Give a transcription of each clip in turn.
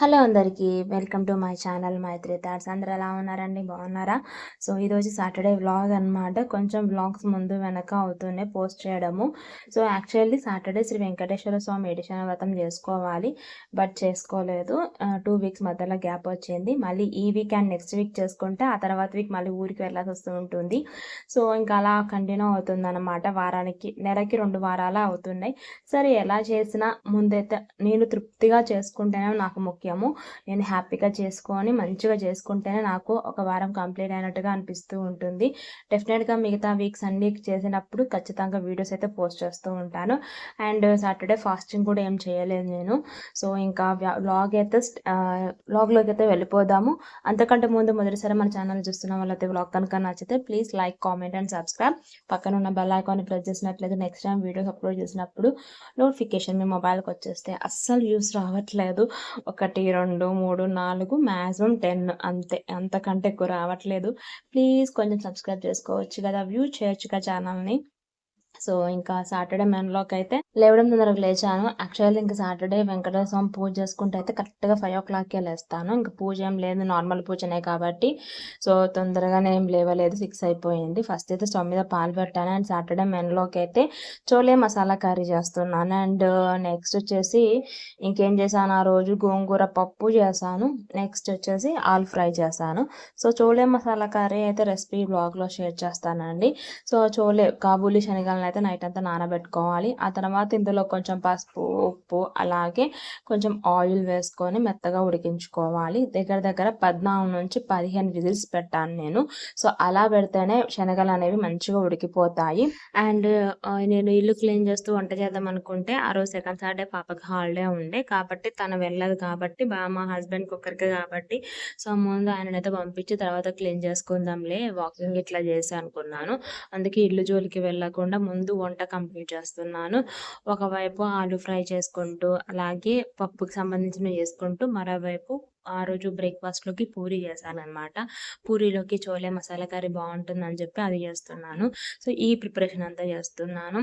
Hello అందరికీ welcome to my channel Maitri thoughts. అందరూ ఎలా ఉన్నారండి? బాగున్నారా? సో ఈరోజు సాటర్డే వ్లాగ్ అనమాట కొంచెం వ్లాగ్స్ ముందు వెనక అవుతూనే పోస్ట్ చేయడము. So actually Saturday Sri Venkateswara Swamy edition వ్రతం చేసుకోవాలి బట్ చేసుకోలేదు. టూ వీక్స్ మధ్యలో గ్యాప్ వచ్చింది. మళ్ళీ ఈ వీక్ అండ్ నెక్స్ట్ వీక్ చేసుకుంటే ఆ తర్వాత వీక్ మళ్ళీ ఊరికి వెళ్ళాల్సి వస్తూ ఉంటుంది. సో ఇంకా అలా కంటిన్యూ అవుతుంది అనమాట వారానికి నెలకి రెండు వారాలు అవుతున్నాయి. సరే ఎలా చేసినా ముందైతే నేను తృప్తిగా చేసుకుంటేనే నాకు ముఖ్యం ముఖ్యము నేను హ్యాపీగా చేసుకొని మంచిగా చేసుకుంటేనే నాకు ఒక వారం కంప్లీట్ అయినట్టుగా అనిపిస్తూ ఉంటుంది. డెఫినెట్గా మిగతా వీక్స్ అన్ని చేసినప్పుడు ఖచ్చితంగా వీడియోస్ అయితే పోస్ట్ చేస్తూ ఉంటాను. అండ్ సాటర్డే ఫాస్టింగ్ కూడా ఏం చేయలేదు నేను. సో ఇంకా వ్లాగ్ అయితే వ్లాగ్లోకి అయితే వెళ్ళిపోదాము. అంతకంటే ముందు మొదటిసారి మన ఛానల్ చూస్తున్న వాళ్ళైతే వ్లాగ్ కనుక నచ్చితే please like comment and subscribe. పక్కన ఉన్న బెల్ ఐకాన్ ప్రెస్ చేసినట్లయితే నెక్స్ట్ టైం వీడియోస్ అప్లోడ్ చేసినప్పుడు నోటిఫికేషన్ మీ మొబైల్కి వచ్చేస్తే అస్సలు యూస్ రావట్లేదు. ఒకటి ఒకటి రెండు మూడు నాలుగు మ్యాక్సిమం టెన్ అంతే. అంతకంటే ఎక్కువ రావట్లేదు. ప్లీజ్ కొంచెం సబ్స్క్రైబ్ చేసుకోవచ్చు కదా వ్యూ చేయొచ్చు కదా ఛానల్ని. సో ఇంకా సాటర్డే మెన్లోకి అయితే లేవడం తొందరగా లేచాను. యాక్చువల్లీ ఇంకా సాటర్డే వెంకటేశ్వర స్వామి పూజ చేసుకుంటే అయితే కరెక్ట్గా ఫైవ్ ఓ క్లాక్కే లేస్తాను. ఇంకా పూజ ఏం లేదు నార్మల్ పూజనే కాబట్టి. సో తొందరగానే ఏం లేవలేదు సిక్స్ అయిపోయింది. ఫస్ట్ అయితే స్టవ్ మీద పాలు పెట్టాను అండ్ సాటర్డే మెన్లోకి అయితే చోలే మసాలా కర్రీ చేస్తున్నాను. అండ్ నెక్స్ట్ వచ్చేసి ఇంకేం చేశాను ఆ రోజు గోంగూర పప్పు చేశాను. నెక్స్ట్ వచ్చేసి ఆల్ ఫ్రై చేశాను. సో చోలే మసాలా కర్రీ అయితే రెసిపీ బ్లాగ్లో షేర్ చేస్తానండి. సో చోలే కాబూలి శనగలను అయితే నైట్ అంతా నానబెట్టుకోవాలి. ఆ తర్వాత ఇందులో కొంచెం పసుపు ఉప్పు అలాగే కొంచెం ఆయిల్ వేసుకొని మెత్తగా ఉడికించుకోవాలి. దగ్గర దగ్గర పద్నాలుగు నుంచి పదిహేను విజిల్స్ పెట్టాను నేను. సో అలా పెడితేనే శనగలు అనేవి మంచిగా ఉడికిపోతాయి. అండ్ నేను ఇల్లు క్లీన్ చేస్తూ వంట చేద్దాం అనుకుంటే ఆ రోజు సెకండ్ సాటర్డే పాపకి హాలిడే ఉండే. కాబట్టి తను వెళ్ళదు కాబట్టి బా మా హస్బెండ్ కుక్కర్కి కాబట్టి. సో ముందు ఆయననైతే పంపించి తర్వాత క్లీన్ చేసుకుందాంలే వాకింగ్ ఇట్లా చేసి అనుకున్నాను. అందుకే ఇల్లు జోలికి వెళ్ళకుండా ముందు ముందు వంట కంప్లీట్ చేస్తున్నాను. ఒకవైపు ఆలు ఫ్రై చేసుకుంటూ అలాగే పప్పుకి సంబంధించినవి చేసుకుంటూ మరోవైపు ఆ రోజు బ్రేక్ఫాస్ట్లోకి పూరి చేశాను అనమాట పూరీలోకి చోలే మసాలా కర్రీ బాగుంటుందని చెప్పి అది చేస్తున్నాను. సో ఈ ప్రిపరేషన్ అంతా చేస్తున్నాను.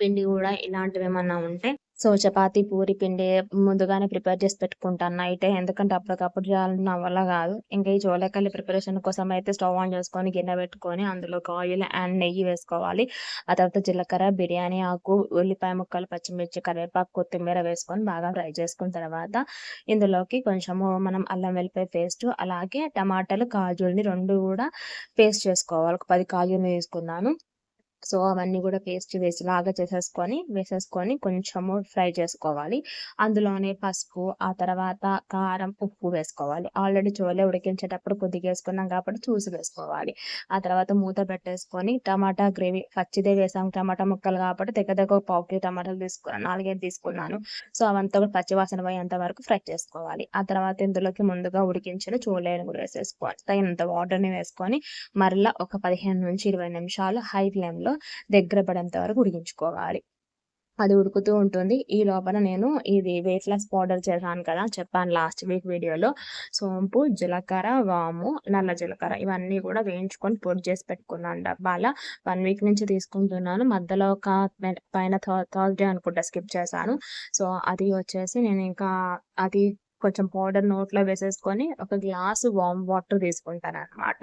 పిండి కూడా ఇలాంటివి ఏమన్నా ఉంటే సో చపాతి పూరి పిండి ముందుగానే ప్రిపేర్ చేసి పెట్టుకుంటాను నైట్. ఎందుకంటే అప్పటికప్పుడు చేయాలని నా వల్ల కాదు. ఇంకా ఈ చోలకల్లి ప్రిపరేషన్ కోసం అయితే స్టవ్ ఆన్ చేసుకొని గిన్నె పెట్టుకొని అందులో ఆయిల్ అండ్ నెయ్యి వేసుకోవాలి. ఆ తర్వాత జీలకర్ర బిర్యానీ ఆకు ఉల్లిపాయ ముక్కలు పచ్చిమిర్చి కరివేపాకు కొత్తిమీర వేసుకొని బాగా ఫ్రై చేసుకున్న తర్వాత ఇందులోకి కొంచెము మనం అల్లం వెల్లిపాయ పేస్ట్ అలాగే టమాటాలు కాజుల్ని రెండు కూడా పేస్ట్ చేసుకోవాలి. ఒక పది కాజుల్ని తీసుకున్నాను. సో అవన్నీ కూడా పేస్ట్ వేసి లాగా చేసేసుకొని వేసేసుకొని కొంచెము ఫ్రై చేసుకోవాలి. అందులోనే పసుపు ఆ తర్వాత కారం ఉప్పు వేసుకోవాలి. ఆల్రెడీ చోలే ఉడికించేటప్పుడు కొద్దిగా వేసుకున్నాం కాబట్టి చూసి వేసుకోవాలి. ఆ తర్వాత మూత పెట్టేసుకొని టమాటా గ్రేవీ పచ్చిదే వేసాం టమాటా ముక్కలు కాబట్టి దగ్గర దగ్గర ఒక పావు కిలో టమాటాలు తీసుకున్నాను నాలుగైదు తీసుకున్నాను. సో అవంతా కూడా పచ్చివాసన పోయేంత వరకు ఫ్రై చేసుకోవాలి. ఆ తర్వాత ఇందులోకి ముందుగా ఉడికించిన చోలేని కూడా వేసేసుకోవాలి. తగినంత వాటర్ని వేసుకొని మరలా ఒక పదిహేను నుంచి ఇరవై నిమిషాలు హై ఫ్లేమ్లో దగ్గర పడేంత వరకు ఉడికించుకోవాలి. అది ఉడుకుతూ ఉంటుంది. ఈ లోపల నేను ఇది వెయిట్ లాస్ పౌడర్ చేశాను కదా చెప్పాను లాస్ట్ వీక్ వీడియోలో. సోంపు జీలకర్ర వాము నల్ల జీలకర్ర ఇవన్నీ కూడా వేయించుకొని పొడి చేసి పెట్టుకున్నాను డబ్బాల. వన్ వీక్ నుంచి తీసుకుంటున్నాను. మధ్యలో ఒక పైన థర్స్డే అనుకుంటా స్కిప్ చేశాను. సో అది వచ్చేసి నేను ఇంకా అది కొంచెం పౌడర్ నోట్లో వేసేసుకొని ఒక గ్లాసు వామ్ వాటర్ తీసుకుంటాను అనమాట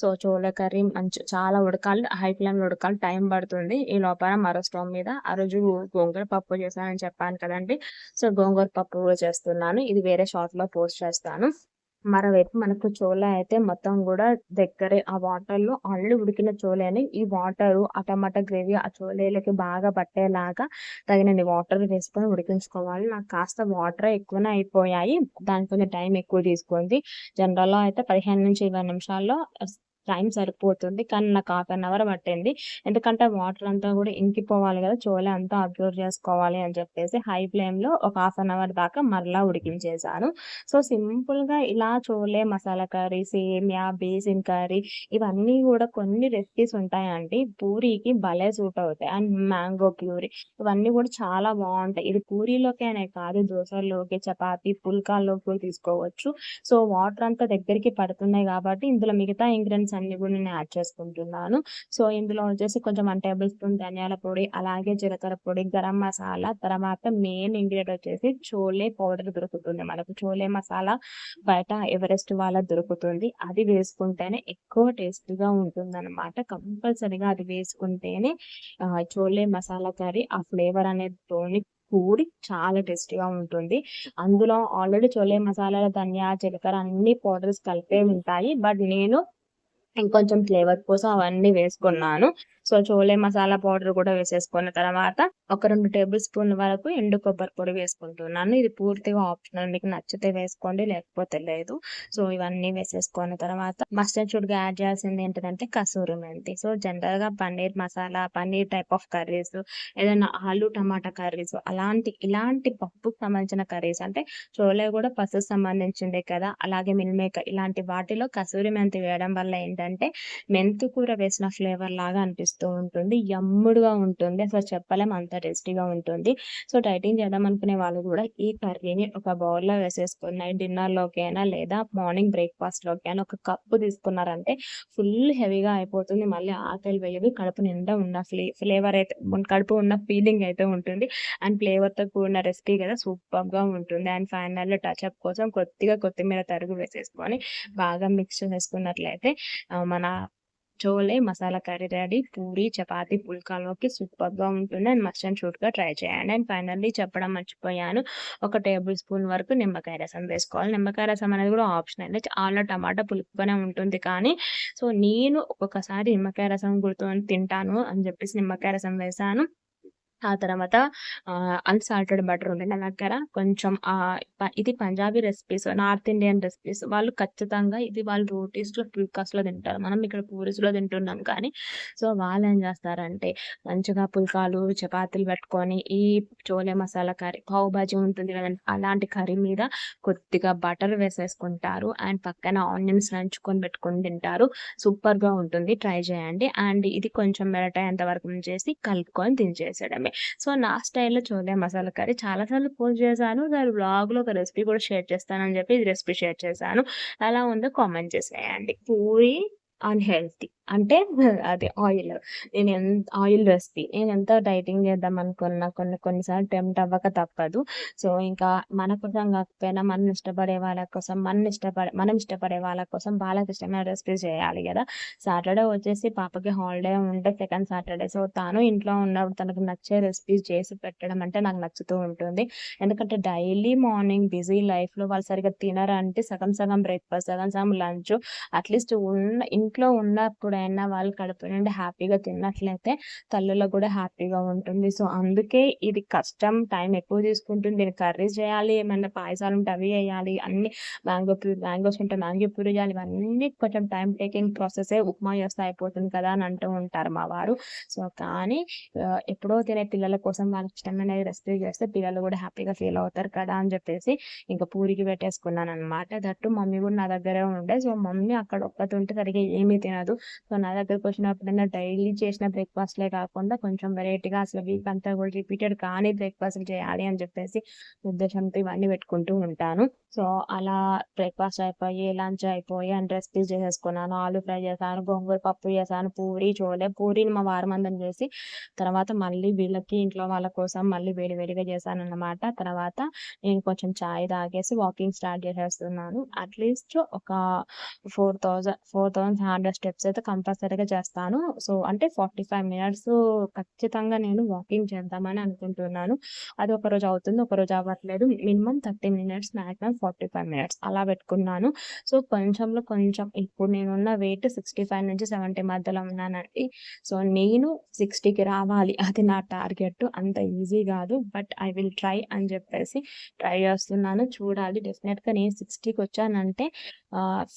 సో చోళ కర్రీ మంచి చాలా ఉడకాలి హై ఫ్లేమ్లో ఉడకాలి టైం పడుతుంది. ఈ లోపల మరో స్టవ్ మీద ఆ రోజు గోంగూర పప్పు చేశానని చెప్పాను కదండి. సో గోంగూర పప్పు కూడా చేస్తున్నాను. ఇది వేరే షార్ట్లో పోస్ట్ చేస్తాను. మరోవైపు మనకు చోళ అయితే మొత్తం కూడా దగ్గరే ఆ వాటర్లో అల్లు ఉడికిన చోలేని ఈ వాటర్ ఆ టమాటా గ్రేవీ ఆ చోలేలకి బాగా పట్టేలాగా తగినన్ని వాటర్ వేసుకొని ఉడికించుకోవాలి. నాకు కాస్త వాటర్ ఎక్కువనే అయిపోయాయి. దానికి కొంచెం టైం ఎక్కువ తీసుకుంది జనరల్లో అయితే పదిహేను నుంచి ఇరవై నిమిషాల్లో టైం సరిపోతుంది. కానీ నాకు హాఫ్ అన్ అవర్ పట్టింది. ఎందుకంటే వాటర్ అంతా కూడా ఇంకిపోవాలి కదా చోలే అంతా అబ్జర్వ్ చేసుకోవాలి అని చెప్పేసి హై ఫ్లేమ్లో ఒక హాఫ్ అన్ అవర్ దాకా మరలా ఉడికించేసాను సో సింపుల్గా ఇలా చోలే మసాలా కర్రీ సేమియా బేసిన్ కర్రీ ఇవన్నీ కూడా కొన్ని రెసిపీస్ ఉంటాయండి. పూరీకి భలే సూట్ అవుతాయి. అండ్ మ్యాంగో ప్యూరీ ఇవన్నీ కూడా చాలా బాగుంటాయి. ఇది పూరీలోకేనే కాదు దోశల్లోకి చపాతి పుల్కాల్లోకి తీసుకోవచ్చు. సో వాటర్ అంతా దగ్గరికి పడుతున్నాయి కాబట్టి ఇందులో మిగతా ఇంగ్రీడియంట్స్ ఇంగ్రీడియంట్స్ అన్ని కూడా నేను యాడ్ చేసుకుంటున్నాను. సో ఇందులో వచ్చేసి కొంచెం వన్ టేబుల్ స్పూన్ ధనియాల పొడి అలాగే జీలకర్ర పొడి గరం మసాలా తర్వాత మెయిన్ ఇంగ్రీడియంట్ వచ్చేసి చోలే పౌడర్ దొరుకుతుంది మనకు. చోలే మసాలా బయట ఎవరెస్ట్ వాళ్ళ దొరుకుతుంది. అది వేసుకుంటేనే ఎక్కువ టేస్టీగా ఉంటుంది అనమాట కంపల్సరీగా అది వేసుకుంటేనే చోలే మసాలా కర్రీ ఆ ఫ్లేవర్ అనేది తోని కూడి చాలా టేస్టీగా ఉంటుంది. అందులో ఆల్రెడీ చోలే మసాలా ధనియా జీలకర్ర అన్ని పౌడర్స్ కలిపే ఉంటాయి. బట్ నేను ఇంకొంచెం ఫ్లేవర్ కోసం అవన్నీ వేసుకున్నాను. సో చోలే మసాలా పౌడర్ కూడా వేసేసుకున్న తర్వాత ఒక రెండు టేబుల్ స్పూన్ వరకు ఎండు కొబ్బరి పొడి వేసుకుంటున్నాను. ఇది పూర్తిగా ఆప్షనల్. మీకు నచ్చితే వేసుకోండి లేకపోతే లేదు. సో ఇవన్నీ వేసేసుకున్న తర్వాత మస్టర్డ్ షుడ్గా యాడ్ చేయాల్సింది ఏంటంటే కసూరి మెంతి. సో జనరల్గా paneer masala paneer type of curries ఏదైనా ఆలు టమాటా కర్రీస్ అలాంటి ఇలాంటి పప్పుకు సంబంధించిన కర్రీస్ అంటే చోలే కూడా పసుపు సంబంధించిండే కదా. అలాగే మిల్ మేకర్ ఇలాంటి వాటిలో కసూరి మెంతి వేయడం వల్ల ఏంటంటే మెంతి కూర వేసిన ఫ్లేవర్ లాగా అనిపిస్తుంది. అనిపిస్తూ ఉంటుంది. యమ్ముడుగా ఉంటుంది. అసలు చెప్పలేం. అంత టేస్టీగా ఉంటుంది. సో డైటింగ్ చేద్దాం అనుకునే వాళ్ళు కూడా ఈ కర్రీని ఒక బౌల్లో వేసేసుకుని నైట్ డిన్నర్లోకి అయినా లేదా మార్నింగ్ బ్రేక్ఫాస్ట్లోకి అయినా ఒక కప్పు తీసుకున్నారంటే ఫుల్ హెవీగా అయిపోతుంది. మళ్ళీ ఆకలి వేయదు. కడుపు నిండా ఉన్న ఫ్లే ఫ్లేవర్ అయితే కడుపు ఉన్న ఫీలింగ్ అయితే ఉంటుంది. అండ్ ఫ్లేవర్తో కూడిన రెసిపీ కదా సూపర్గా ఉంటుంది. అండ్ ఫైనల్ టచ్అప్ కోసం కొద్దిగా కొత్తిమీర తరుగు వేసేసుకొని బాగా మిక్స్ చేసుకున్నట్లయితే మన చోలే మసాలా కర్రీ రెడీ పూరి చపాతి పుల్కాలోకి సూపర్గా ఉంటుంది అండ్ మస్ట్ అండ్ షూట్గా ట్రై చేయండి అండ్ ఫైనల్లీ చెప్పడం మర్చిపోయాను ఒక టేబుల్ స్పూన్ వరకు నిమ్మకాయ రసం వేసుకోవాలి నిమ్మకాయ రసం అనేది కూడా ఆప్షనల్ చాలా టమాటా పులుపుగానే ఉంటుంది కానీ సో నేను ఒక్కొక్కసారి నిమ్మకాయ రసం గుర్తు తింటాను అని చెప్పేసి నిమ్మకాయ రసం వేసాను ఆ తర్వాత అన్సాల్టెడ్ బటర్ ఉంటుంది నా దగ్గర. కొంచెం ఇది Punjabi recipes north Indian recipes. వాళ్ళు ఖచ్చితంగా ఇది వాళ్ళు రోటీస్లో పుల్కాస్లో తింటారు. మనం ఇక్కడ పూరీస్లో తింటున్నాం కానీ సో వాళ్ళు ఏం చేస్తారంటే మంచిగా పుల్కాలు చపాతీలు పెట్టుకొని ఈ చోలే మసాలా కర్రీ పావు బాజీ ఉంటుంది కదండి అలాంటి కర్రీ మీద కొద్దిగా బటర్ వేసేసుకుంటారు. అండ్ పక్కన ఆనియన్స్ నంచుకొని పెట్టుకొని తింటారు. సూపర్గా ఉంటుంది. ట్రై చేయండి. అండ్ ఇది కొంచెం మెరటయ్యేంత వరకు చేసి కలుపుకొని తినేసేయడమే సో నా స్టైల్లో చూడలే మసాలా కర్రీ. చాలాసార్లు పోస్ట్ చేశాను. దాని బ్లాగ్లో ఒక రెసిపీ కూడా షేర్ చేస్తానని చెప్పి ఇది రెసిపీ షేర్ చేశాను. ఎలా ఉందో కామెంట్ చేసేయండి. పూరి అన్హెల్తీ. అంటే అది ఆయిల్. నేను ఎంత ఆయిల్ రెసిపీ. నేను ఎంత డైటింగ్ చేద్దాం అనుకున్నా. కొన్ని కొన్నిసార్లు టెంప్ట్ అవ్వక తప్పదు. సో ఇంకా మన కోసం కాకపోయినా మనం ఇష్టపడే వాళ్ళ కోసం మనం ఇష్టపడే మనం ఇష్టపడే వాళ్ళ కోసం వాళ్ళకి ఇష్టమైన రెసిపీస్ చేయాలి కదా. సాటర్డే వచ్చేసి పాపకి హాలిడే ఉంటే సెకండ్ సాటర్డే. సో తాను ఇంట్లో ఉన్నప్పుడు తనకు నచ్చే రెసిపీస్ చేసి పెట్టడం అంటే నాకు నచ్చుతూ ఉంటుంది. ఎందుకంటే డైలీ మార్నింగ్ బిజీ లైఫ్లో వాళ్ళు సరిగ్గా తినరంటే సగం సగం బ్రేక్ఫాస్ట్ సగం సగం లంచ్ అట్లీస్ట్ ఉన్న ఇంట్లో ఉన్నప్పుడు ఎప్పుడైనా వాళ్ళు కడుపు నుండి హ్యాపీగా తిన్నట్లయితే తల్లులకు కూడా హ్యాపీగా ఉంటుంది. సో అందుకే ఇది కష్టం టైం ఎక్కువ తీసుకుంటుంది. దీన్ని కర్రీస్ చేయాలి ఏమైనా పాయసాలు ఉంటే అవి వేయాలి అన్ని మ్యాంగో ప్యూర్ మ్యాంగోస్ ఉంటే మ్యాంగో ప్యూర్ చేయాలి ఇవన్నీ కొంచెం టైం టేకింగ్ ప్రాసెస్ ఉప్మా చేస్తే అయిపోతుంది కదా అని అంటూ ఉంటారు మా వారు. సో కానీ ఎప్పుడో తినే పిల్లల కోసం వాళ్ళకి ఇష్టమైన రెసిపీ చేస్తే పిల్లలు కూడా హ్యాపీగా ఫీల్ అవుతారు కదా అని చెప్పేసి ఇంకా పూరికి పెట్టేసుకున్నాను అనమాట దట్టు మమ్మీ కూడా నా దగ్గరే ఉండే. సో మమ్మీ అక్కడ ఒక్కటి ఉంటే సరిగ్గా ఏమీ తినదు. సో నా దగ్గరకు వచ్చినప్పుడైనా డైలీ చేసిన బ్రేక్ఫాస్ట్లే కాకుండా కొంచెం వెరైటీగా అసలు వీక్ అంతా కూడా రిపీటెడ్ కానీ బ్రేక్ఫాస్ట్ చేయాలి అని చెప్పేసి ఉద్దేశంతో ఇవన్నీ పెట్టుకుంటూ ఉంటాను. సో అలా బ్రేక్ఫాస్ట్ అయిపోయి లంచ్ అయిపోయి అండ్ రెసిపీస్ చేసేసుకున్నాను. ఆలు ఫ్రై చేశాను గోంగూర పప్పు చేశాను పూరి చోలే పూరిని మా వారమందం చేసి తర్వాత మళ్ళీ వీళ్ళకి ఇంట్లో వాళ్ళ కోసం మళ్ళీ వేడి వేడిగా చేశాను అన్నమాట తర్వాత నేను కొంచెం చాయ్ తాగేసి వాకింగ్ స్టార్ట్ చేసేస్తున్నాను. అట్లీస్ట్ ఒక four thousand four thousand hundred steps అయితే కంపల్సరీగా చేస్తాను. సో అంటే ఫార్టీ ఫైవ్ మినిట్స్ ఖచ్చితంగా నేను వాకింగ్ చేద్దామని అనుకుంటున్నాను. అది ఒక రోజు అవుతుంది ఒక రోజు అవ్వట్లేదు. Minimum thirty minutes maximum forty five minutes అలా పెట్టుకున్నాను. సో కొంచెంలో కొంచెం ఇప్పుడు నేనున్న వెయిట్ సిక్స్టీ ఫైవ్ నుంచి సెవెంటీ మధ్యలో ఉన్నానండి. సో నేను సిక్స్టీకి రావాలి. అది నా టార్గెట్. అంత ఈజీ కాదు. బట్ ఐ విల్ ట్రై అని చెప్పేసి ట్రై చేస్తున్నాను. చూడాలి. డెఫినెట్గా నేను సిక్స్టీకి వచ్చానంటే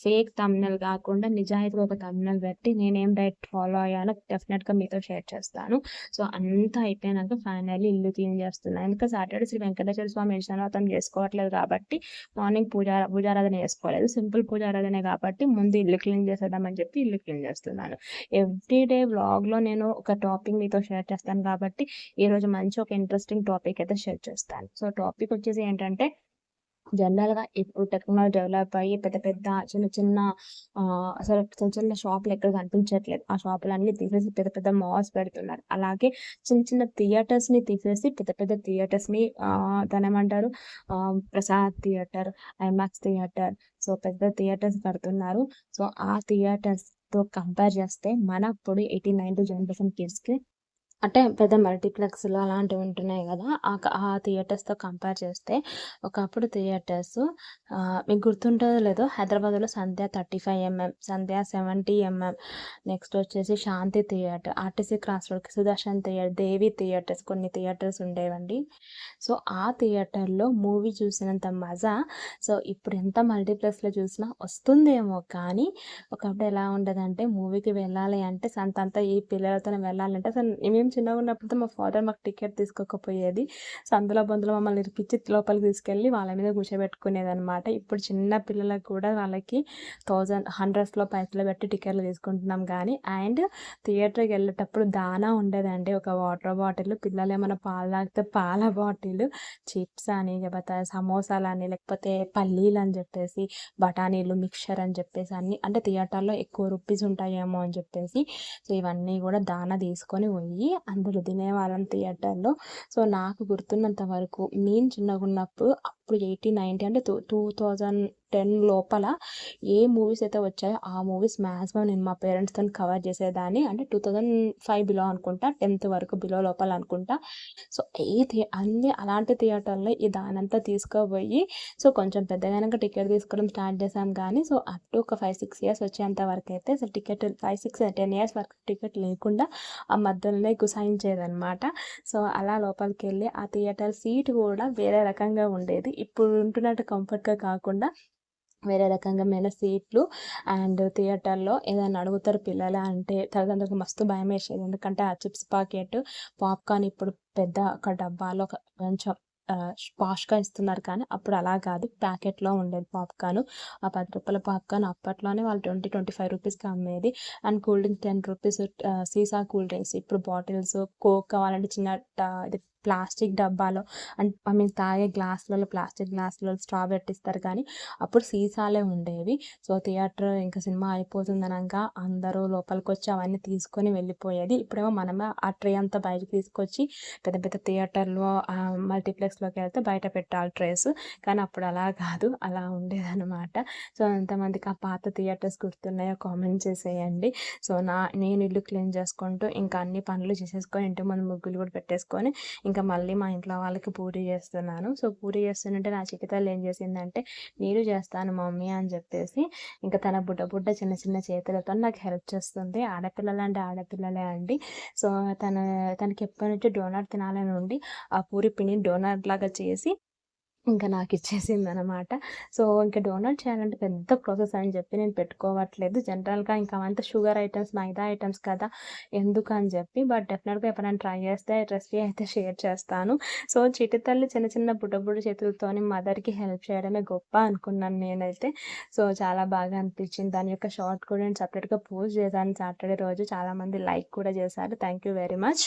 ఫేక్ తమ్నల్ కాకుండా నిజాయితీగా ఒక తమ్నల్ పెట్టి నేనేం డైట్ ఫాలో అయ్యానో డెఫినెట్గా మీతో షేర్ చేస్తాను. సో అంతా అయిపోయినాక ఫైనల్లీ ఇల్లు క్లీన్ చేస్తున్నాను. ఎందుకంటే సాటర్డే శ్రీ వెంకటేశ్వర స్వామి విశ్వనాథం చేసుకోవట్లేదు కాబట్టి మార్నింగ్ పూజా పూజారాధన చేసుకోలేదు. సింపుల్ పూజారాధనే కాబట్టి ముందు ఇల్లు క్లీన్ చేసేద్దామని చెప్పి ఇల్లు క్లీన్ చేస్తున్నాను. ఎవ్రీ డే వ్లాగ్లో నేను ఒక టాపిక్ మీతో షేర్ చేస్తాను కాబట్టి ఈరోజు మంచి ఒక ఇంట్రెస్టింగ్ టాపిక్ అయితే షేర్ చేస్తాను. సో టాపిక్ వచ్చేసి ఏంటంటే జనరల్‌గా ఇప్పుడు టెక్నాలజీ డెవలప్ అయ్యి పెద్ద పెద్ద చిన్న చిన్న అసలు చిన్న చిన్న షాపులు ఎక్కడ కనిపించట్లేదు. ఆ షాపులన్నీ తీసేసి పెద్ద పెద్ద మాల్స్ పెడుతున్నారు. అలాగే చిన్న చిన్న థియేటర్స్‌ని తీసేసి పెద్ద పెద్ద థియేటర్స్‌ని ఆహ్, దాన్నేమంటారు Prasad theatre, IMAX theatre so పెద్ద థియేటర్స్ కడుతున్నారు. సో ఆ థియేటర్స్తో కంపేర్ చేస్తే మన మనప్పుడు 18, 19 జనరేషన్ కిడ్స్‌కి అంటే పెద్ద మల్టీప్లెక్స్‌లు అలాంటివి ఉంటున్నాయి కదా ఆ ఆ థియేటర్స్‌తో కంపేర్ చేస్తే ఒకప్పుడు థియేటర్స్ మీకు గుర్తుంటుందో లేదో హైదరాబాద్‌లో Sandhya 35 MM, Sandhya 70 MM, next వచ్చేసి శాంతి థియేటర్, ఆర్టీసీ క్రాస్ రోడ్‌కి సుదర్శన్ థియేటర్, దేవి థియేటర్స్ కొన్ని థియేటర్స్ ఉండేవండి. సో ఆ థియేటర్‌లో మూవీ చూసినంత మజా సో ఇప్పుడు ఎంత మల్టీప్లెక్స్‌లో చూసినా వస్తుందేమో కానీ ఒకప్పుడు ఎలా ఉండదంటే మూవీకి వెళ్ళాలి అంటే సంతంతా ఈ పిల్లలతో వెళ్ళాలంటే అసలు మేము చిన్నగున్నప్పుడు మా ఫాదర్ మాకు టికెట్ తీసుకోకపోయేది. సో అందులో బంధువులు మమ్మల్ని ఇరిపించి లోపలికి తీసుకెళ్ళి వాళ్ళ మీద కూర్చోబెట్టుకునేది అనమాట ఇప్పుడు చిన్న పిల్లలకు కూడా వాళ్ళకి థౌజండ్ హండ్రెడ్స్‌లో పైసలు పెట్టి టికెట్లు తీసుకుంటున్నాం కానీ అండ్ థియేటర్‌కి వెళ్ళేటప్పుడు దానా ఉండేదండి. ఒక వాటర్ బాటిల్ పిల్లలు ఏమైనా పాలు తాగితే పాల బాటిల్, చిప్స్ అని లేకపోతే సమోసాలని లేకపోతే పల్లీలు అని చెప్పేసి బఠానీలు, మిక్చర్ అని చెప్పేసి అన్నీ అంటే థియేటర్‌లో ఎక్కువ రూపీస్ ఉంటాయేమో అని చెప్పేసి సో ఇవన్నీ కూడా దాన తీసుకొని పోయి అందులో తినేవాళ్ళం థియేటర్‌లో. సో నాకు గుర్తున్నంత వరకు నేను చిన్నగా ఉన్నప్పుడు ఇప్పుడు ఎయిటీన్ నైంటీ అంటే టూ 2010 లోపల ఏ మూవీస్ అయితే వచ్చాయో ఆ మూవీస్ మాక్సిమం నేను మా పేరెంట్స్‌తోని కవర్ చేసేదాన్ని. అంటే 2005 బిలో అనుకుంటా. 10థ్ వరకు బిలో లోపల అనుకుంటా. సో ఏ థి అలాంటి థియేటర్‌లో ఈ దానంతా తీసుకుపోయి సో కొంచెం పెద్దగానక టికెట్ తీసుకోవడం స్టార్ట్ చేశాం కానీ సో అప్ టు ఒక 5, 6 ఇయర్స్ వచ్చేంత వరకు అయితే సో టికెట్ 5, 6, 10 ఇయర్స్ వరకు టికెట్ లేకుండా ఆ మధ్యలోనే గుసాయించేదనమాట. సో అలా లోపలికి వెళ్ళి ఆ థియేటర్ సీట్ కూడా వేరే రకంగా ఉండేది. ఇప్పుడు ఉంటున్నట్టు కంఫర్ట్‌గా కాకుండా వేరే రకంగా రకంగమైన సీట్లు అండ్ థియేటర్‌లో ఏదైనా అడుగుతారు పిల్లలు అంటే తల్లిదండ్రులకు మస్తు భయం వేసేది ఎందుకంటే ఆ చిప్స్ పాకెట్, పాప్‌కార్న్ ఇప్పుడు పెద్ద ఒక డబ్బాలో ఒక కొంచెం పాష్‌గా ఇస్తున్నారు కానీ అప్పుడు అలా కాదు. ప్యాకెట్‌లో ఉండేది పాప్‌కార్న్. ఆ పది రూపాయల పాప్‌కార్న్ అప్పట్లోనే వాళ్ళు 20, 25 రూపీస్‌కి అమ్మేది. And cool drink ten rupees సీసా కూల్ డ్రింక్స్ ఇప్పుడు బాటిల్స్, కోక్ కావాలంటే చిన్న ఇది ప్లాస్టిక్ డబ్బాలో అంటే ఐ మీన్ తాగే గ్లాసులలో ప్లాస్టిక్ గ్లాసులలో స్ట్రా పెట్టిస్తారు కానీ అప్పుడు సీసాలే ఉండేవి. సో థియేటర్ ఇంకా సినిమా అయిపోతుందనంగా అందరూ లోపలికి వచ్చి అవన్నీ తీసుకొని వెళ్ళిపోయేది. ఇప్పుడేమో మనమే ఆ ట్రే అంతా బయటకు తీసుకొచ్చి పెద్ద పెద్ద థియేటర్‌లో మల్టీప్లెక్స్‌లోకి వెళ్తే బయట పెట్టాలి ట్రేస్. కానీ అప్పుడు అలా కాదు. అలా ఉండేదనమాట. సో ఎంతమందికి ఆ పాత థియేటర్స్ గుర్తున్నాయో కామెంట్ చేసేయండి. సో నా నేను ఇల్లు క్లీన్ చేసుకుంటూ ఇంకా అన్ని పనులు చేసేసుకొని ఇంటి ముందు ముగ్గులు కూడా పెట్టేసుకొని ఇంకా ఇంకా మళ్ళీ మా ఇంట్లో వాళ్ళకి పూరి చేస్తున్నాను. సో పూరి చేస్తుంటే నా చిట్టి ఏం చేసిందంటే నేను చేస్తాను మమ్మీ అని చెప్పేసి ఇంకా తన బుడ్డ బుడ్డ చిన్న చిన్న చేతులతో నాకు హెల్ప్ చేస్తుంది. ఆడపిల్లలంటే ఆడపిల్లలే అండి. సో తన తనకి ఎప్పటినుంచో డోనట్ తినాలని ఉండి ఆ పూరి పిండిని డోనట్ లాగా చేసి ఇంకా నాకు ఇచ్చేసింది అనమాట సో ఇంకా డోనట్ చేయాలంటే పెద్ద ప్రాసెస్ అని చెప్పి నేను పెట్టుకోవట్లేదు. జనరల్‌గా ఇంకా అవంతా షుగర్ ఐటమ్స్ మైదా ఐటమ్స్ కదా! ఎందుకు అని చెప్పి బట్ డెఫినెట్గా ఎప్పుడైనా ట్రై చేస్తే రెసిపీ అయితే షేర్ చేస్తాను. సో చిటితల్లి చిన్న చిన్న బుడ్డబుడ్డ చేతులతోని మదర్‌కి హెల్ప్ చేయడమే గొప్ప అనుకున్నాను నేనైతే. సో చాలా బాగా అనిపించింది. దాని యొక్క షార్ట్ కూడా నేను సపరేట్గా పోస్ట్ చేశాను సాటర్డే రోజు. చాలామంది లైక్ కూడా చేశారు. Thank you very much.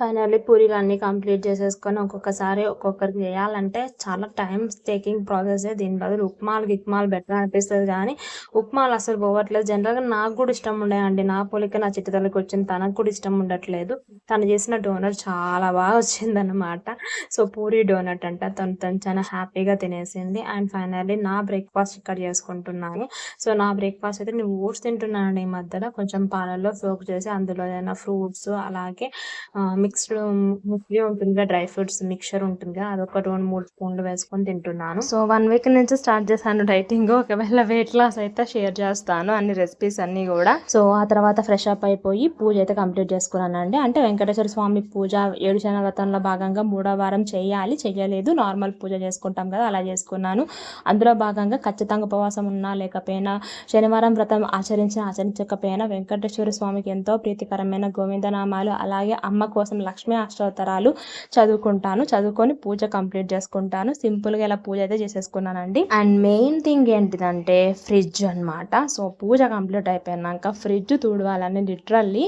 Finally పూరీలన్నీ complete చేసేసుకొని ఒక్కొక్కసారి ఒక్కొక్కరికి చేయాలంటే చాలా టైం టేకింగ్ ప్రాసెసే. దీని బదులు ఉప్మాలు, గిక్మాలు బెటర్ అనిపిస్తుంది కానీ ఉప్మాలు అసలు పోవట్లేదు. జనరల్‌గా నాకు కూడా ఇష్టం ఉండేయండి. నా పోలిక నా చిట్టుదలకి వచ్చింది. తనకు కూడా ఇష్టం ఉండట్లేదు. తను చేసిన డోనట్ చాలా బాగా వచ్చిందనమాట. సో పూరి డోనట్ అంట. తను తను చాలా హ్యాపీగా తినేసింది. అండ్ ఫైనల్లీ నా బ్రేక్‌ఫాస్ట్ ఇక్కడ చేసుకుంటున్నాను. సో నా బ్రేక్‌ఫాస్ట్ అయితే నేను ఓట్స్ తింటున్నానండి ఈ మధ్యలో. కొంచెం పాలల్లో సోక్ చేసి అందులో ఏదైనా ఫ్రూట్స్ అలాగే మిక్స్డ్ ముస్లి ఉంటుందిగా డ్రై ఫ్రూట్స్ మిక్చర్ ఉంటుందిగా అదొక 2, 3 స్పూన్లు వేసుకొని తింటున్నాను. సో వన్ వీక్ నుంచి స్టార్ట్ చేశాను డైటింగ్. ఒకవేళ వెయిట్ లాస్ అయితే షేర్ చేస్తాను అన్ని రెసిపీస్ అన్నీ కూడా. సో ఆ తర్వాత ఫ్రెష్ అప్ అయిపోయి పూజ అయితే కంప్లీట్ చేసుకున్నాను అండి అంటే వెంకటేశ్వర స్వామి పూజ ఏడు వ్రతంలో భాగంగా మూడో వారం చేయాలి. చేయలేదు నార్మల్ పూజ చేసుకుంటాం కదా! అలా చేసుకున్నాను. అందులో భాగంగా ఖచ్చితంగా ఉపవాసం ఉన్నా లేకపోయినా శనివారం వ్రతం ఆచరించిన ఆచరించకపోయినా వెంకటేశ్వర స్వామికి ఎంతో ప్రీతికరమైన గోవిందనామాలు అలాగే అమ్మ కోసం లక్ష్మీ అష్టోత్తరాలు చదువుకుంటాను. చదువుకొని పూజ కంప్లీట్ చేసుకుంటాను. సింపుల్‌గా ఇలా పూజ అయితే చేసేసుకున్నానండి. అండ్ మెయిన్ థింగ్ ఏంటిదంటే ఫ్రిడ్జ్ అనమాట. సో పూజ కంప్లీట్ అయిపోయినాక ఫ్రిడ్జ్ తుడవాలని లిటరల్లీ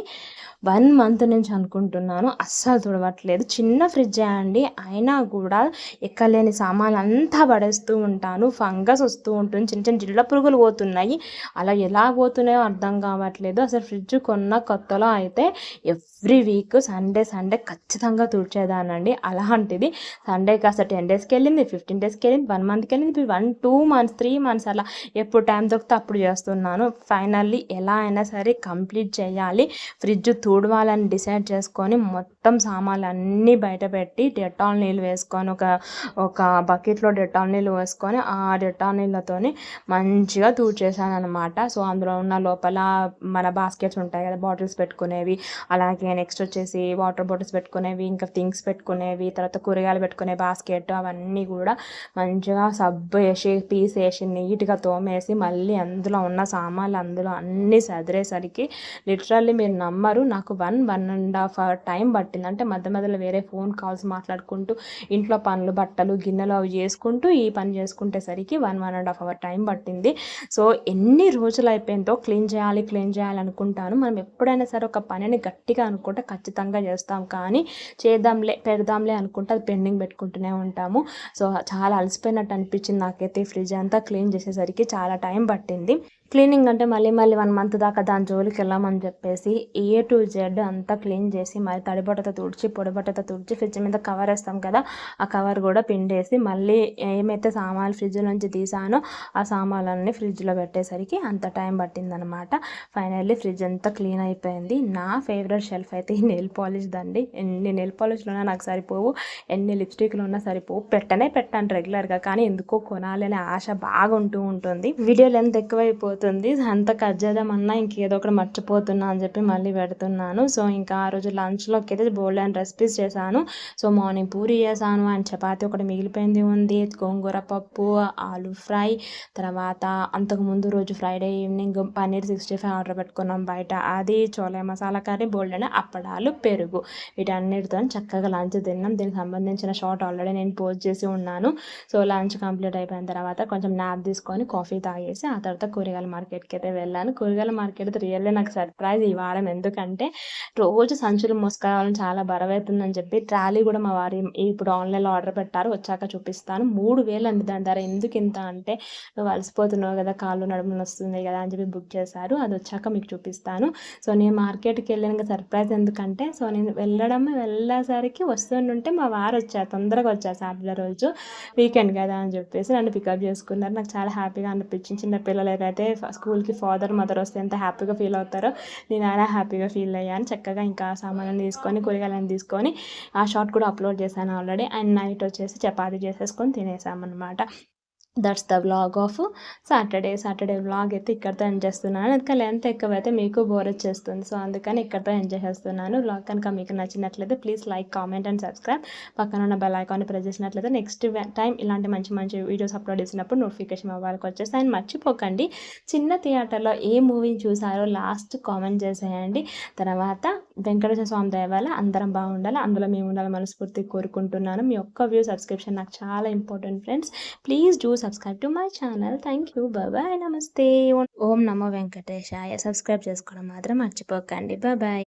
వన్ మంత్ నుంచి అనుకుంటున్నాను. అస్సలు తుడవట్లేదు. చిన్న ఫ్రిడ్జే అండి. అయినా కూడా ఎక్కలేని సామాన్లు అంతా పడేస్తూ ఉంటాను. ఫంగస్ వస్తూ ఉంటుంది. చిన్న చిన్న జిల్ల పురుగులు పోతున్నాయి. అలా ఎలా పోతున్నాయో అర్థం కావట్లేదు. అసలు ఫ్రిడ్జ్ కొన్న కొత్తలో అయితే ఎవ్రీ వీక్ సండే సండే ఖచ్చితంగా తుడిచేదానండి. అలాంటిది సండే కాస్త టెన్ డేస్కి వెళ్ళింది ఫిఫ్టీన్ డేస్కి వెళ్ళింది వన్ మంత్కి వెళ్ళింది one two months three months అలా ఎప్పుడు టైం దొరికితే అప్పుడు చేస్తున్నాను. ఫైనల్లీ ఎలా అయినా సరే కంప్లీట్ చేయాలి. ఫ్రిడ్జ్ తుడవాలని డిసైడ్ చేసుకొని మొత్తం సామాన్లు అన్నీ బయట పెట్టి డెటాల్ నీళ్ళు వేసుకొని ఒక ఒక బకెట్లో డెటాల్ నీళ్ళు వేసుకొని ఆ డెటాల్ నీళ్ళతోని మంచిగా తూడ్చేసాను అనమాట సో అందులో ఉన్న లోపల మన బాస్కెట్స్ ఉంటాయి కదా బాటిల్స్ పెట్టుకునేవి. అలాగే నెక్స్ట్ వచ్చేసి వాటర్ బాటిల్స్ పెట్టుకునేవి ఇంకా థింగ్స్ పెట్టుకునేవి తర్వాత కూరగాయలు పెట్టుకునే బాస్కెట్ అవన్నీ కూడా మంచిగా సబ్బు వేసి పీస్ వేసి నీట్గా తోమేసి మళ్ళీ అందులో ఉన్న సామాన్లు అందులో అన్నీ సదిరేసరికి లిటరల్లీ మీరు నమ్మరు నాకు one one and half hour time పట్టింది. అంటే మధ్య మధ్యలో వేరే ఫోన్ కాల్స్ మాట్లాడుకుంటూ ఇంట్లో పనులు బట్టలు గిన్నెలు అవి చేసుకుంటూ ఈ పని చేసుకుంటేసరికి one one and half hour time పట్టింది. సో ఎన్ని రోజులు అయిపోయిందో క్లీన్ చేయాలి క్లీన్ చేయాలి అనుకుంటాను. మనం ఎప్పుడైనా సరే ఒక పనిని గట్టిగా అనుకుంటే ఖచ్చితంగా చేస్తాం. కానీ చేద్దాంలే పెడదాంలే అనుకుంటే అది పెండింగ్ పెట్టుకుంటూనే ఉంటాము. సో చాలా అలసిపోయినట్టు అనిపించింది నాకైతే ఫ్రిడ్జ్ అంతా క్లీన్ చేసేసరికి. చాలా టైం పట్టింది. క్లీనింగ్ అంటే మళ్ళీ మళ్ళీ వన్ మంత్ దాకా దాని జోలికి వెళ్ళామని చెప్పేసి ఏ టు జెడ్ అంతా క్లీన్ చేసి మరి తడిబట్టతో తుడిచి పొడిబట్టతో తుడిచి ఫ్రిడ్జ్ మీద కవర్ వేస్తాం కదా ఆ కవర్ కూడా పిండేసి మళ్ళీ ఏమైతే సామాన్లు ఫ్రిడ్జ్ నుంచి తీసానో ఆ సామాన్లన్నీ ఫ్రిడ్జ్లో పెట్టేసరికి అంత టైం పట్టిందనమాట. ఫైనల్లీ ఫ్రిడ్జ్ అంతా క్లీన్ అయిపోయింది. నా ఫేవరెట్ షెల్ఫ్ అయితే ఈ నెయిల్ పాలిష్ దండి. ఎన్ని నెయిల్ ఉన్నా నాకు సరిపోవు. ఎన్ని లిప్స్టిక్లు ఉన్నా సరిపోవు. పెట్టనే పెట్టాను రెగ్యులర్గా. కానీ ఎందుకో కొనాలనే ఆశ బాగుంటూ ఉంటుంది. వీడియో లెంత్ ఎక్కువైపోతుంది. అవుతుంది అంత కట్ చేద్దామన్నా ఇంకేదో ఒకటి మర్చిపోతున్నా అని చెప్పి మళ్ళీ పెడుతున్నాను. సో ఇంకా ఆ రోజు లంచ్లోకి అయితే బోల్డ్ అండ్ రెసిపీస్ చేశాను. సో మార్నింగ్ పూరి చేశాను అండ్ చపాతి ఒకటి మిగిలిపోయింది ఉంది. గోంగూర పప్పు ఆలు ఫ్రై తర్వాత అంతకుముందు రోజు Friday evening paneer sixty five order పెట్టుకున్నాం బయట. అది చోలే మసాలా కర్రీ బోల్డ్ అండ్ అప్పడాలు పెరుగు. వీటన్నిటితో చక్కగా లంచ్ తిన్నాం. దీనికి సంబంధించిన షార్ట్ ఆల్రెడీ నేను పోస్ట్ చేసి ఉన్నాను. సో లంచ్ కంప్లీట్ అయిపోయిన తర్వాత కొంచెం నాప్ తీసుకొని కాఫీ తాగేసి ఆ తర్వాత కూరగాయలు మార్కెట్కి అయితే వెళ్ళాను. కూరగాయల మార్కెట్ రియల్లీ నాకు సర్ప్రైజ్ ఈ వారం. ఎందుకంటే రోజు సంచులు మోసుకురావాలని చాలా బరవవుతుందని చెప్పి ట్రాలీ కూడా మా వారి ఇప్పుడు ఆన్లైన్లో ఆర్డర్ పెట్టారు. వచ్చాక చూపిస్తాను. మూడు వేలు అండి దాని ధర. ఎందుకు ఇంత అంటే నువ్వు అలసిపోతున్నావు కదా కాళ్ళు నడుములు వస్తుంది కదా అని చెప్పి బుక్ చేశారు. అది వచ్చాక మీకు చూపిస్తాను. సో నేను మార్కెట్కి వెళ్ళిన సర్ప్రైజ్ ఎందుకంటే సో నేను వెళ్ళడం వెళ్ళేసరికి వస్తుంటే మా వారు వచ్చారు. తొందరగా వచ్చారు సాటర్డే రోజు. వీకెండ్ కదా అని చెప్పేసి నన్ను పికప్ చేసుకున్నారు. నాకు చాలా హ్యాపీగా అనిపించింది. చిన్న పిల్లలకైతే స్కూల్కి ఫాదర్ మదర్ వస్తే ఎంత హ్యాపీగా ఫీల్ అవుతారో నేను అలా హ్యాపీగా ఫీల్ అయ్యాను. చక్కగా ఇంకా సామాన్లను తీసుకొని కూరగాయలను తీసుకొని ఆ షార్ట్ కూడా అప్లోడ్ చేశాను ఆల్రెడీ. అండ్ నైట్ వచ్చేసి చపాతీ చేసేసుకొని తినేసామన్నమాట. That's the vlog of Saturday Saturday vlog అయితే ఇక్కడితో ఎండ్ చేస్తున్నాను. ఇంకా లెంత్ ఎక్కువైతే మీకు బోర్ వచ్చేస్తుంది. సో అందుకని ఇక్కడితో ఎంజాయ్ చేస్తున్నాను వ్లాగ్ కనుక మీకు నచ్చినట్లయితే please like comment and subscribe పక్కన ఉన్న బెల్ ఐకాన్ ప్రెస్ చేసినట్లయితే నెక్స్ట్ టైం ఇలాంటి మంచి మంచి వీడియోస్ అప్లోడ్ చేసినప్పుడు నోటిఫికేషన్ వాళ్ళకి వచ్చేసి మర్చిపోకండి. చిన్న థియేటర్లో ఏ మూవీని చూసారో లాస్ట్ కామెంట్ చేసేయండి. తర్వాత వెంకటేశ్వర స్వామి దయవాల అందరం బాగుండాలి. అందులో మేము ఉండాలి మనస్ఫూర్తి కోరుకుంటున్నాను. మీ ఒక్క వ్యూ సబ్స్క్రిప్షన్ నాకు చాలా important friends please do subscribe to my channel thank you bye నమస్తే ఓం నమో వెంకటేశాయ. సబ్స్క్రైబ్ చేసుకోవడం మాత్రం మర్చిపోకండి. బాయ్